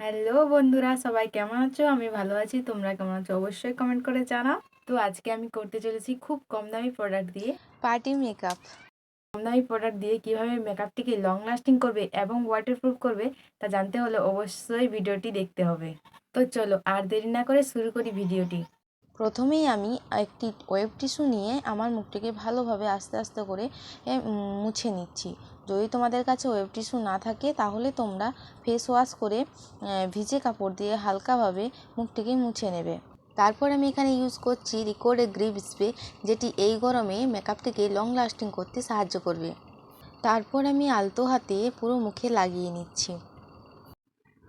Hello বন্ধুরা সবাই কেমন আছো? আমি ভালো আছি তোমরা কেমন আছো? অবশ্যই কমেন্ট করে জানাও। তো আজকে আমি করতে চলেছি খুব কম দামি প্রোডাক্ট দিয়ে। পার্টি মেকআপ কম দামি প্রোডাক্ট দিয়ে কীভাবে মেকআপটিকে লং লাস্টিং করবে এবং ওয়াটারপ্রুফ করবে তা জানতে হলে অবশ্যই ভিডিওটি দেখতে হবে। তো চলো আর দেরি না করে শুরু করি ভিডিওটি প্রথমেই আমি একটি ওয়েব টিস্যু নিয়ে আমার মুখটিকে ভালোভাবে আস্তে আস্তে করে মুছে নিচ্ছি। যদি তোমাদের কাছে ওয়েব টিস্যু না থাকে, তাহলে তোমরা ফেস ওয়াশ করে ভিজে কাপড় দিয়ে হালকাভাবে মুখটিকে মুছে নেবে। তারপর আমি এখানে ইউজ করছি রিকোর্ডের গ্রিপ স্প্রে যেটি এই গরমে মেকআপটিকে লং লাস্টিং করতে সাহায্য করবে। তারপর আমি আলতো হাতে পুরো মুখে লাগিয়ে নিচ্ছি।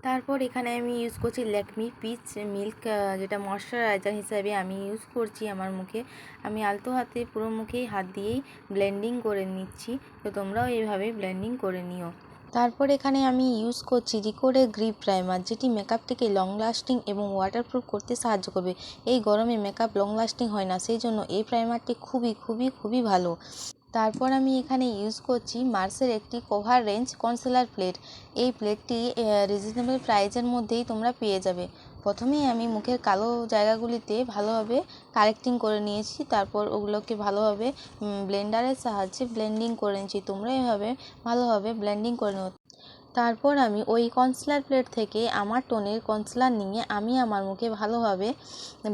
তারপর এখানে আমি ইউজ করছি ল্যাকমি পিচ মিল্ক যেটা ময়শ্চারাইজার হিসাবে আমি ইউজ করছি আমার মুখে। আমি আলতো হাতে পুরো মুখেই হাত দিয়েই ব্লেন্ডিং করে নিচ্ছি। তো তোমরাও এইভাবে ব্লেন্ডিং করে নিও। তারপর এখানে আমি ইউজ করছি রিকোডের গ্রিপ প্রাইমার যেটি মেকআপটিকে লং লাস্টিং এবং ওয়াটারপ্রুফ করতে সাহায্য করবে। এই গরমে মেকআপ লং লাস্টিং হয় না, সেই জন্য এই প্রাইমারটি খুবই খুবই খুবই ভালো। তারপর আমি এখানে ইউজ করছি মার্সের একটি কোভার রেঞ্জ কনসেলার প্লেট এই প্লেটটি রিজনেবল প্রাইজের মধ্যেই তোমরা পেয়ে যাবে। প্রথমেই আমি মুখের কালো জায়গাগুলিতে ভালোভাবে কালেক্টিং করে নিয়েছি, তারপর ওগুলোকে ভালোভাবে ব্লেন্ডারের সাহায্যে ব্লেন্ডিং করে নিয়েছি। তোমরা এভাবে ভালোভাবে ব্লেন্ডিং করে নেও। তারপর আমি ওই কনসিলার প্লেট থেকে আমার টোনের কনসিলার নিয়ে আমি আমার মুখে ভালোভাবে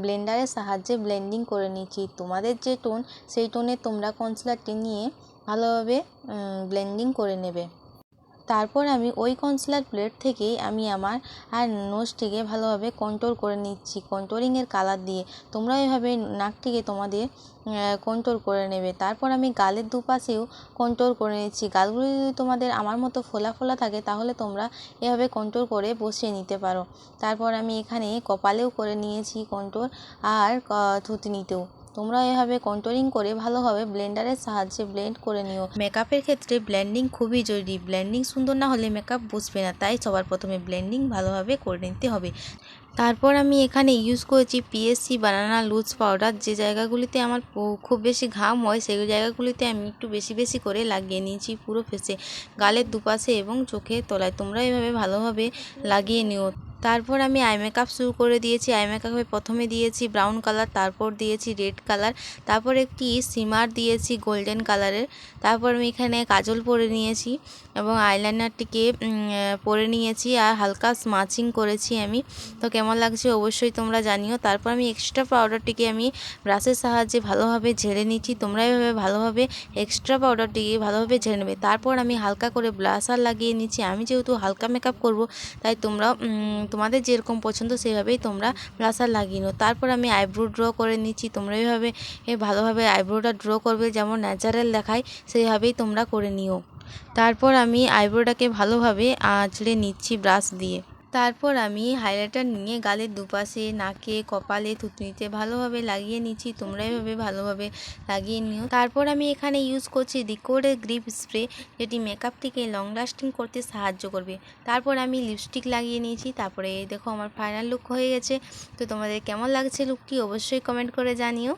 ব্লেন্ডারের সাহায্যে ব্লেন্ডিং করে নিচ্ছি। তোমাদের যে টোন সেই টোনে তোমরা কনসিলারটি নিয়ে ভালোভাবে ব্লেন্ডিং করে নেবে। তারপর আমি ওই কনসিলার প্লেট থেকেই আমি আমার আর নোজটিকে ভালোভাবে কন্ট্রোল করে নিচ্ছি কন্ট্রোলিংয়ের কালার দিয়ে। তোমরা এভাবে নাকটিকে তোমাদের কন্ট্রোল করে নেবে। তারপর আমি গালের দুপাশেও কন্ট্রোল করে নিচ্ছি। গালগুলি যদি তোমাদের আমার মতো ফোলা ফোলা থাকে, তাহলে তোমরা এভাবে কন্ট্রোল করে বসিয়ে নিতে পারো। তারপর আমি এখানে কপালেও করে নিয়েছি কন্ট্রোল আর থুতনিতেও। তোমরা এভাবে কন্ট্রোলিং করে ভালোভাবে ব্লেন্ডারের সাহায্যে ব্লেন্ড করে নিও। মেকআপের ক্ষেত্রে ব্লেন্ডিং খুবই জরুরি। ব্লেন্ডিং সুন্দর না হলে মেকআপ বসবে না, তাই সবার প্রথমে ব্লেন্ডিং ভালোভাবে করে নিতে হবে। তারপর আমি এখানে ইউজ করেছি পিএসসি বানানা লুজ পাউডার যে জায়গাগুলিতে আমার খুব বেশি ঘাম হয়, সেই জায়গাগুলিতে আমি একটু বেশি বেশি করে লাগিয়ে নিয়েছি পুরো ফেসে গালের দুপাশে এবং চোখের তলায়। তোমরা এভাবে ভালোভাবে লাগিয়ে নিও। তারপর আমি আই মেকআপ শুরু করে দিয়েছি। আই মেকআপে প্রথমে দিয়েছি ব্রাউন কালার তারপর দিয়েছি রেড কালার তারপর একটি সিমার দিয়েছি গোল্ডেন কালারের তারপর আমি এখানে কাজল পরে নিয়েছি এবং আইলাইনারটিকে পরে নিয়েছি আর হালকা স্মাচিং করেছি আমি। তো কেমন লাগছে অবশ্যই তোমরা জানিও। তারপর আমি এক্সট্রা পাউডারটিকে আমি ব্রাশের সাহায্যে ভালোভাবে ঝেড়ে নিচ্ছি। তোমরা এভাবে ভালোভাবে এক্সট্রা পাউডারটিকে ভালোভাবে ঝেড়ে নেবে। তারপর আমি হালকা করে ব্লাশার লাগিয়ে নিচ্ছি। আমি যেহেতু হালকা মেকআপ করব, তাই তোমরা তোমাদের যেরকম পছন্দ সেভাবেই তোমরা ব্লাসার লাগিয়ে নিও। তারপর আমি আইব্রো ড্র করে নিচ্ছি। তোমরা এইভাবে ভালোভাবে আইব্রোটা ড্র করবে, যেমন ন্যাচারাল দেখায়, সেইভাবেই তোমরা করে নিও। তারপর আমি আইব্রোটাকে ভালোভাবে আঁচড়ে নিচ্ছি ব্রাশ দিয়ে। তারপর আমি হাইলাইটার নিয়ে গালের দুপাশে নাকে কপালে থুতনিতে ভালোভাবে লাগিয়ে নিচ্ছি। তোমরা এভাবে ভালোভাবে লাগিয়ে নিও। তারপর আমি এখানে ইউজ করছি রিকোর্ডের গ্রিপ স্প্রে যেটি মেকআপটিকে লং লাস্টিং করতে সাহায্য করবে। তারপর আমি লিপস্টিক লাগিয়ে নিয়েছি। তারপরে দেখো আমার ফাইনাল লুক হয়ে গেছে। তো তোমাদের কেমন লাগছে লুকটি অবশ্যই কমেন্ট করে জানিও।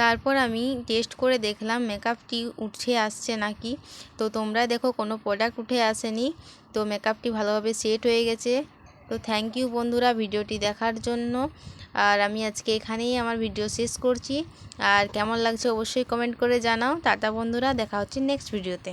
তারপর আমি টেস্ট করে দেখলাম মেকআপটি উঠে আসছে নাকি? তো তোমরা দেখো কোনো প্রোডাক্ট উঠে আসেনি, তো মেকআপটি ভালোভাবে সেট হয়ে গেছে। তো থ্যাংক ইউ বন্ধুরা ভিডিওটি দেখার জন্য। আর আমি আজকে এখানেই আমার ভিডিও শেষ করছি। আর কেমন লাগছে অবশ্যই কমেন্ট করে জানাও। টাটা বন্ধুরা, দেখা হচ্ছে নেক্সট ভিডিওতে